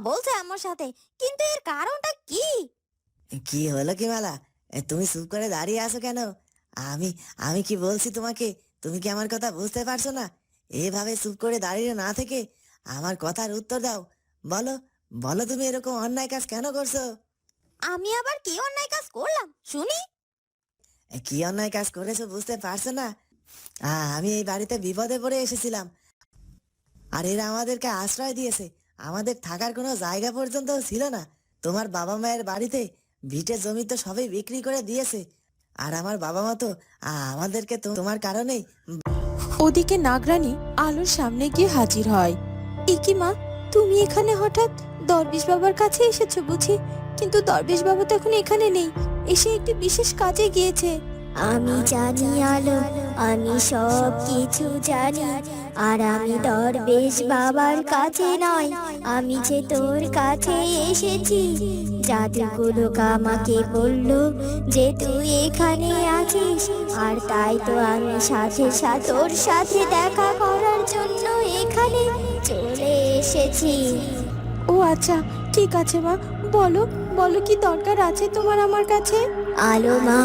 বলছে আমার সাথে কিন্তু এর কারণটা কি? কি হলো কি মালা? এ, তুমি চুপ করে দাঁড়িয়ে আছো কেন? আমি আমি কি বলছি তোমাকে? তুমি কি আমার কথা বুঝতে পারছ না? এভাবে চুপ করে দাঁড়িয়ে না থেকে আমার কথার উত্তর দাও। বলো বলো তুমি এরকম অন্যায় কাজ কেন করছ? আমি আবার কি অন্যায় কাজ করলাম? শুনি। কি অন্যায় কাজ করেছ বুঝতে পারছ না? আমি এই বাড়িতে বিপদে পড়ে এসেছিলাম। আর এরা আমাদেরকে আশ্রয় দিয়েছে। আমাদের থাকার কোনো জায়গা পর্যন্ত ছিল না। তোমার বাবা মায়ের বাড়িতে ভিটে জমি তো সবই বিক্রি করে দিয়েছে। আর আমার বাবা মা তো আমাদেরকে তো তোমার কারণেই ওদিকে নাগরানী আলোর সামনে গিয়ে হাজির হয়। ইকি মা তুমি এখানে হঠাৎ দরবেশ বাবার কাছে এসেছ বুঝি? কিন্তু দরবেশ বাবা তো এখন এখানে নেই এসে একটি বিশেষ কাজে গিয়েছে। আমি জানি আলো আমি সব কিছু জানি। আর আমি দরবেশ বাবার কাছে নয় আমি যে তোর কাছে এসেছি। জাদুগুলো আমাকে বলল যে তুই এখানে আছিস আর তাই তো আমি সাথে সাথে তোর সাথে দেখা করার জন্য এখানে চলে এসেছি। ও আচ্ছা ঠিক আছে মা বলো বলো কি দরকার আছে তোমার আমার কাছে? আলো মা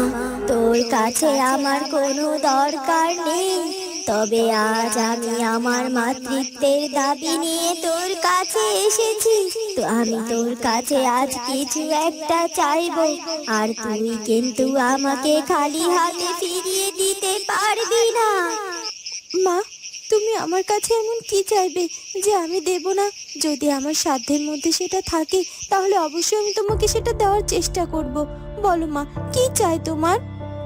তোর কাছে আমার কোনো দরকার নেই। তবে আজ আমি আমার মাতৃত্বের দাবি নিয়ে তোর কাছে এসেছি। তো আমি তোর কাছে আজ কিছু একটা চাইব। আর তুই কিন্তু আমাকে খালি হাতে ফিরিয়ে দিতে পারবি না। মা তুমি আমার কাছে এমন কি চাইবে যে আমি দেব না? যদি আমার সাধ্যের মধ্যে সেটা থাকে তাহলে অবশ্যই আমি তোমাকে সেটা দেওয়ার চেষ্টা করব। বলো মা কি চাই তোমার?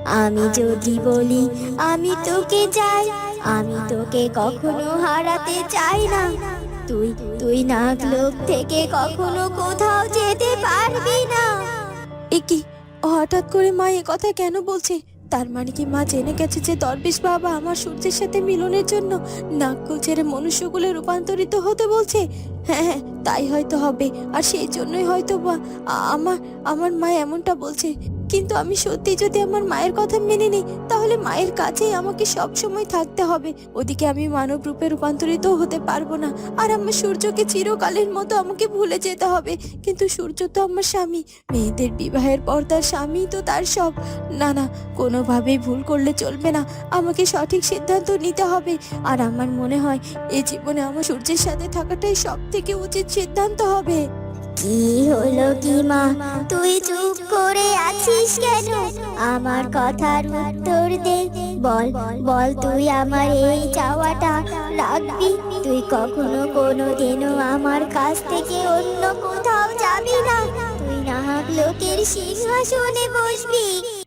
আমি যদি বলি আমি তোকে চাই। আমি তোকে কখনো হারাতে চাই না। তুই তুই নাগলোক থেকে কখনো কোথাও যেতে পারবি না। এ কি? হঠাৎ করে মা এ কথা কেন বলছে? তার মানে কি মা জেনে গেছে যে দরবেশ বাবা আমার সূর্যের সাথে মিলনের জন্য নাককুল ছেড়ে মনুষ্যকুলে রূপান্তরিত হতে বলছে? হ্যাঁ হ্যাঁ তাই হয়তো হবে। আর সেই জন্যই হয়তো আমার আমার মা এমনটা বলছে। কিন্তু আমি সত্যি যদি আমার মায়ের কথা মেনে নিই, তাহলে মায়ের কাছেই আমাকে সব সময় থাকতে হবে। ওদিকে আমি মানব রূপে রূপান্তরিত হতে পারব না। আর আমার সূর্যকে চিরকালের মতো আমাকে ভুলে যেতে হবে। কিন্তু সূর্য তো আমার স্বামী। মেয়েদের বিবাহের পর তার স্বামী তো তার সব। না না, কোনোভাবেই ভুল করলে চলবে না। আমাকে সঠিক সিদ্ধান্ত নিতে হবে। আর আমার মনে হয় এই জীবনে আমার সূর্যের সাথে থাকাটাই সব থেকে উচিত সিদ্ধান্ত হবে। কি হলো কি মা? তুই চুপ আছিস কেন? আমার কথার উত্তর দে। বল বল তুই আমার এই চাওয়াটা রাখবি? তুই কখনো কোনো দিনও আমার কাছ থেকে অন্য কোথাও যাবি না। তুই নাহক লোকের সিংহাসনে বসবি।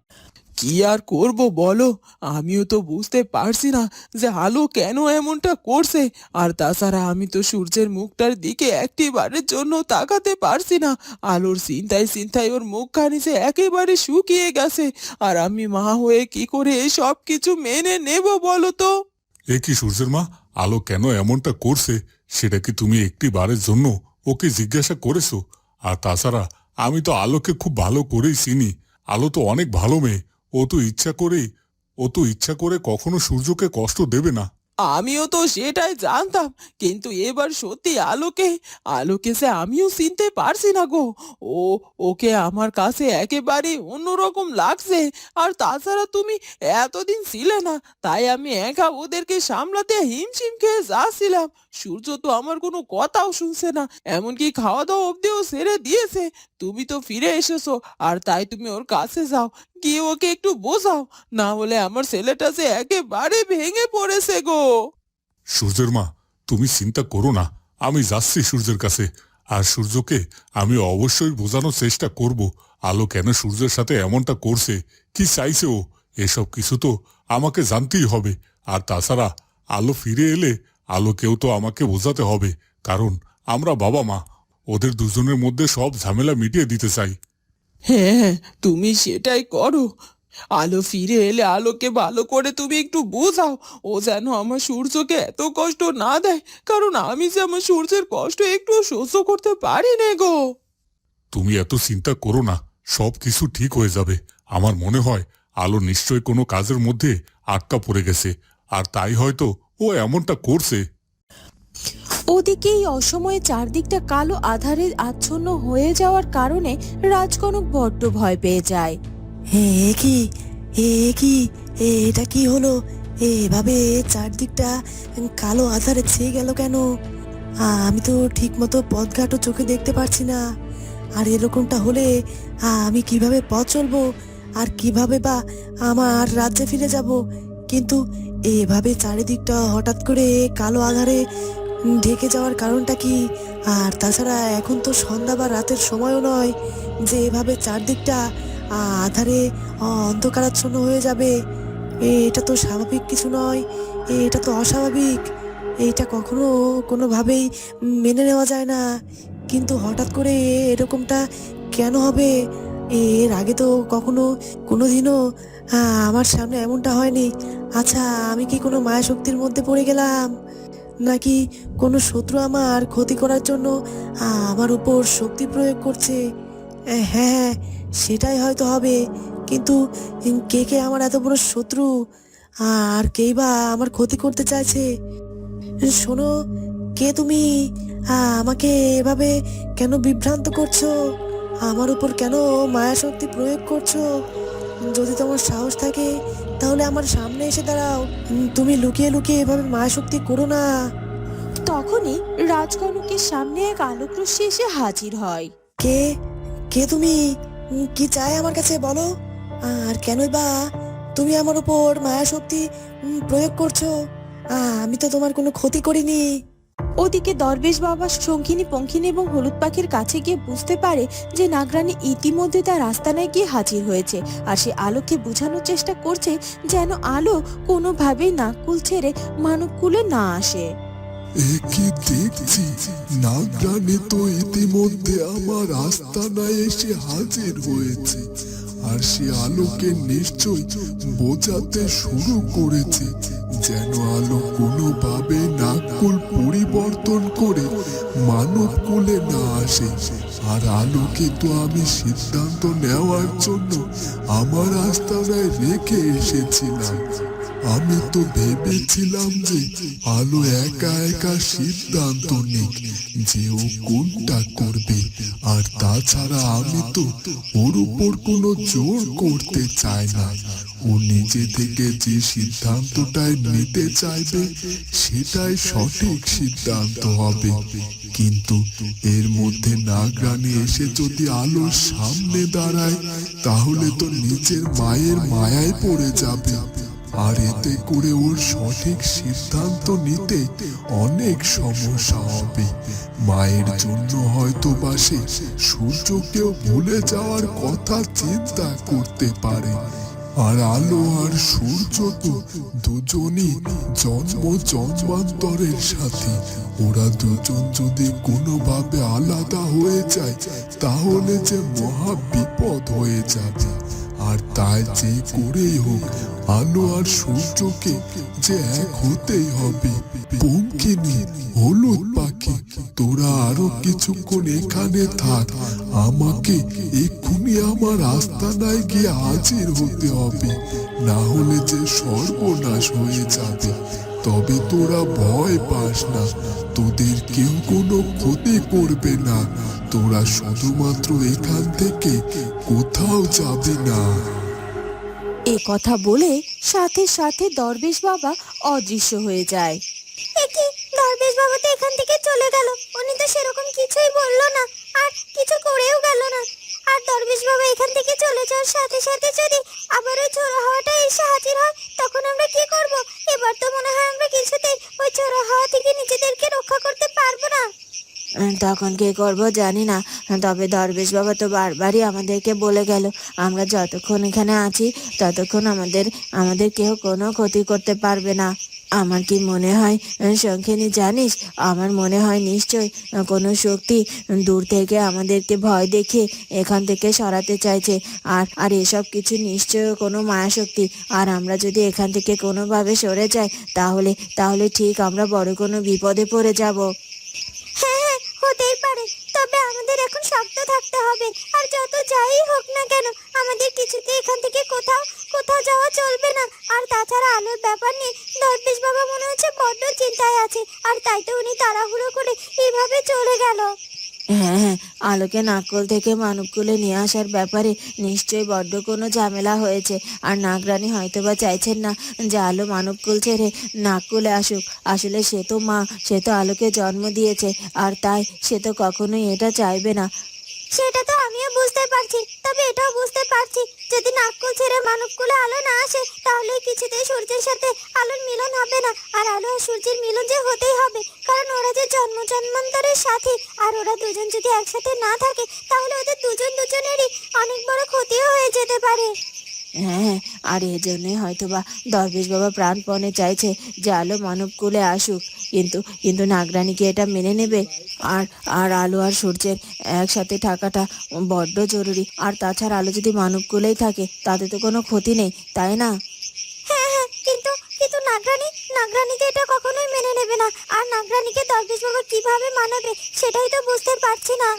কি আর করব বলো? আমিও তো বুঝতে পারছি না যে আলো কেন এমনটা করছে। আর তাছাড়া আমি তো সূর্যের মুখটার দিকে একটিবারের জন্য তাকাতে পারছি না। আলোর চিন্তায় চিন্তায় ওর মুখখানি যে একেবারে শুকিয়ে গেছে। আর আমি মা হয়ে কি করে সব কিছু মেনে নেব বলো তো? এ কি সূর্যের মা? আলো কেন এমনটা করছে? সেটা কি তুমি একটি বারের জন্য ওকে জিজ্ঞাসা করেছ? আর তাছাড়া আমি তো আলোকে খুব ভালো করেই চিনি। আলো তো অনেক ভালো মেয়ে। ও তো ইচ্ছা করেই ও তো ইচ্ছা করে কখনো সূর্যকে কষ্ট দেবে না। আমিও তো সেটাই জানতাম, কিন্তু এবার সত্যি আলোকে আলোকে সে আমিও চিনতে পারছি না গো। ও, ওকে আমার কাছে একেবারে অন্যরকম লাগছে, আর তাছাড়া তুমি এতদিন ছিলে না, তাই আমি একা ওদেরকে সামলাতে হিমশিম খেয়ে যাচ্ছিলাম। সূর্য তো আমার কোনো কথাও শুনছে না, এমনকি খাওয়া দাওয়া অব্দিও সেরে দিয়েছে। তুমি তো ফিরে এসেছ, আর তাই তুমি ওর কাছে যাও গিয়ে ওকে একটু বোঝাও? না হলে আমার ছেলেটা যে একেবারে ভেঙে পড়েছে গো। সূর্যের মা, তুমি চিন্তা করো না। আমি যাচ্ছি সূর্যের কাছে। আর সূর্যকে আমি অবশ্যই বোঝানোর চেষ্টা করব। আলো কেন সূর্যের সাথে এমনটা করছে? কি চাইছে ও? এসব কিছু তো আমাকে জানতেই হবে। আর তাছাড়া, আলো ফিরে এলে আলোকেও তো আমাকে বোঝাতে হবে। কারণ আমরা বাবা মা, ওদের দুজনের মধ্যে সব ঝামেলা মিটিয়ে দিতে চাই। হ্যাঁ তুমি সেটাই করো। আলো ফিরে এলে আলোকে ভালো করে তুমি একটু বোঝাও। ও যেন আমার সূর্যকে এত কষ্ট না দেয়, কারণ আমি যে আমার সূর্যের কষ্ট একটু সহ্য করতে পারি না গো। তুমি এত চিন্তা করো না, সব কিছু ঠিক হয়ে যাবে। আমার মনে হয় আলো নিশ্চয় কোনো কাজের মধ্যে আটকা পড়ে গেছে, আর তাই হয়তো ও এমনটা করছে। ওদিকে এই অসময়ে চারদিকটা কালো আধারে আচ্ছন্ন হয়ে যাওয়ার কারণে রাজকনক বড্ড ভয় পেয়ে যায়। হে কি? এ কি? এটা কি হলো? এভাবে চারদিকটা কালো আধারে ছেয়ে গেল কেন? আমি তো ঠিক মতো পথঘাটও চোখে দেখতে পারছি না। আর এরকমটা হলে আমি কীভাবে পথ চলবো? আর কীভাবে বা আমার রাজ্যে ফিরে যাব? কিন্তু এভাবে চারিদিকটা হঠাৎ করে কালো আধারে ঢেকে যাওয়ার কারণটা কি? আর তাছাড়া এখন তো সন্ধ্যা বা রাতের সময়ও নয় যে এভাবে চারদিকটা আধারে অন্ধকারাচ্ছন্ন হয়ে যাবে। এটা তো স্বাভাবিক কিছু নয় এটা তো অস্বাভাবিক। এইটা কখনো কোনোভাবেই মেনে নেওয়া যায় না। কিন্তু হঠাৎ করে এরকমটা কেন হবে? এর আগে তো কখনো কোনোদিনও আ, আমার সামনে এমনটা হয়নি। আচ্ছা আমি কি কোনো মায়া শক্তির মধ্যে পড়ে গেলাম? নাকি কোনো শত্রু আমার ক্ষতি করার জন্য আমার উপর শক্তি প্রয়োগ করছে? হ্যাঁ সেটাই হয়তো হবে। কিন্তু কে কে আমার এত বড় শত্রু? আর কেই বা আমার ক্ষতি করতে চাইছে? শোনো, কে তুমি? আমাকে এভাবে কেন বিভ্রান্ত করছ? আমার উপর কেন মায়া শক্তি প্রয়োগ করছ? যদি তোমার সাহস থাকে তাহলে আমার সামনে এসে দাঁড়াও। তুমি লুকিয়ে লুকিয়ে এভাবে মায়া শক্তি করো না। তখনই রাজকনকের সামনে এক আলোকরশ্মি এসে হাজির হয়। কে? কে তুমি? কি চাই আমার কাছে বলো? আর কেনই বা তুমি আমার উপর মায়া শক্তি প্রয়োগ করছ? আমি তো তোমার কোনো ক্ষতি করিনি। ওদিকে দরবেশ বাবা শঙ্খিনী পঙ্খিনী এবং হলুদ পাখির কাছে গিয়ে বুঝতে পারে যে নাগরানী ইতিমধ্যে তার আস্তানায় গিয়ে হাজির হয়েছে আর সে আলোকে বোঝানোর চেষ্টা করছে যেন আলো কোনোভাবেই নাককুল ছেড়ে মানবকুলে না আসে। একে দেখছি, নাগরানী তো ইতিমধ্যে আমার আস্তানায় এসে হাজির হয়েছে আর সে আলোকে নিশ্চয় বোঝাতে শুরু করেছে। যেন আলো কোনোভাবে নাকুল পরিবর্তন করে মানব কুলে না আসে। আর আলোকে তো আমি সিদ্ধান্ত নেওয়ার জন্য আমার আস্তানায় রেখে এসেছিলাম। আমি তো ভেবেছিলাম যে আলো একা একা সিদ্ধান্ত নিক যে ও কোনটা করবে। আর তাছাড়া আমি তো ওর উপর কোনো জোর করতে চাই না। ও নিজে থেকে যে সিদ্ধান্তটাই নিতে চাইবে, সেটাই সঠিক সিদ্ধান্ত হবে। কিন্তু এর মধ্যে নাগরানি এসে যদি আলোর সামনে দাঁড়ায়, তাহলে তো নিজের মায়ের মায়ায় পড়ে যাবে। আর এতে করে ওর সঠিক সিদ্ধান্ত নিতে অনেক সমস্যা হবে। মায়ের জন্য হয়তো বা সে সূর্যকেও ভুলে যাওয়ার কথা চিন্তা করতে পারে। আর আলো আর সূর্য তো দুজনই জন্ম জন্মান্তরের সাথে। ওরা দুজন যদি কোনোভাবে আলাদা হয়ে যায়, তাহলে যে মহা বিপদ হয়ে যাবে। আর তাই যে করেই হোক আলো আর সূর্যকে যে এক হতেই হবে। পমকিনি হলুদ পাখি, তোরা আরও কিছুক্ষণ এখানে থাক। আমাকে এক্ষুনি আমার আস্তানায় গিয়ে হাজির হতে হবে। না হলে যে সর্বনাশ হয়ে যাবে। তবে তোরা ভয় পাস না। তোদের কেউ কোনো ক্ষতি করবে না। তোরা শুধুমাত্র এখান থেকে কোথাও যাবি না। এ কথা বলে সাথে সাথে দরবেশ বাবা অদৃশ্য হয়ে যায়। কি? দরবেশ বাবা তো এখান থেকে চলে গেল। উনি তো সেরকম কিছুই বলল না, আর কিছু করেও গেল না। আর দরবেশ বাবা এখান থেকে চলে যাওয়ার সাথে সাথে যদি আবার ওই ছোড়া হাওয়াটা এসে হাজির হয়, তখন আমরা কি করব? এবার তো মনে হয় আমরা কিছুতেই ওই ছোড়া হাওয়া থেকে নিজেদেরকে রক্ষা করতে তখন কি করব জানি না। তবে দরবেশ বাবা তো বারবারই আমাদেরকে বলে গেল, আমরা যতক্ষণ এখানে আছি, ততক্ষণ আমাদের আমাদের কেউ কোনো ক্ষতি করতে পারবে না। আমার কি মনে হয় শঙ্খিনী জানিস? আমার মনে হয় নিশ্চয় কোনো শক্তি দূর থেকে আমাদেরকে ভয় দেখিয়ে এখান থেকে সরাতে চাইছে। আর আর এসব কিছু নিশ্চয় কোনো মায়া শক্তি আর আমরা যদি এখান থেকে কোনোভাবে সরে যাই, তাহলে তাহলে ঠিক আমরা বড় কোনো বিপদে পড়ে যাব। শক্ত থাকতে হবে। আর যত যাই হোক না কেন, আমাদের কিছুতে এখান থেকে কোথাও কোথাও যাওয়া চলবে না। আর তাছাড়া আলোর ব্যাপার নিয়ে দরবেশ বাবা মনে হচ্ছে বড্ড চিন্তায় আছে। আর তাই তো উনি তাড়াহুড়ো করে এইভাবে চলে গেল। হ্যাঁ হ্যাঁ আলোকে নাকল থেকে মানবকুলে নিয়ে আসার ব্যাপারে নিশ্চয়ই বড্ড কোনো ঝামেলা হয়েছে। আর নাগরানি হয়তো বা চাইছেন না যে আলো মানবকুল ছেড়ে নাককুলে আসুক। আসলে সে তো মা, সে তো আলোকে জন্ম দিয়েছে, আর তাই সে তো কখনোই এটা চাইবে না। সেটা তো আমিও বুঝতে পারছি, তবে এটাও বুঝতে পারছি। যদি নাককুল ছেড়ে মানবকুলে আলো না আসে, তাহলে কিছুতেই সূর্যের সাথে আলোর মিলন হবে না। আর আলো আর সূর্যের মিলন যে হতেই হবে, কারণ ওরা যে জন্ম জন্মান্তরের সাথী, আর ওরা দুজন যদি একসাথে না থাকে, তাহলে ওদের দুজন দুজনেরই অনেক বড় ক্ষতিও হয়ে যেতে পারে। হ্যাঁ আর এই জন্যই হয়তো বা দরবেশ বাবা প্রাণপণে চাইছে যে আলো মানবকুলে আসুক। কিন্তু কিন্তু নাগরানী কি এটা মেনে নেবে? আর আর আলো আর সূর্যের একসাথে থাকাটা বড্ড জরুরি। আর তাছাড়া আলো যদি মানবকুলেই থাকে, তাতে তো কোনো ক্ষতি নেই, তাই না? হ্যাঁ হ্যাঁ কিন্তু কিন্তু নাগরানি নাগরানি এটা কখনোই মেনে নেবে না। আর নাগরানিকে দরবেশ বাবা কীভাবে মানাবে, সেটাই তো বুঝতে পারছি না।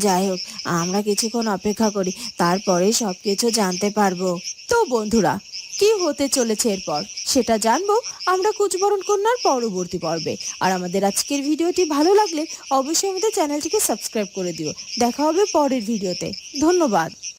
যাই হোক, আমরা কিছুক্ষণ অপেক্ষা করি তারপরে সব কিছু জানতে পারব। তো বন্ধুরা, কি হতে চলেছে এরপর? সেটা জানব আমরা কুচবরণ কন্যার পরবর্তী পর্বে। আর আমাদের আজকের ভিডিওটি ভালো লাগলে অবশ্যই আমাদের চ্যানেলটিকে সাবস্ক্রাইব করে দিও। দেখা হবে পরের ভিডিওতে। ধন্যবাদ।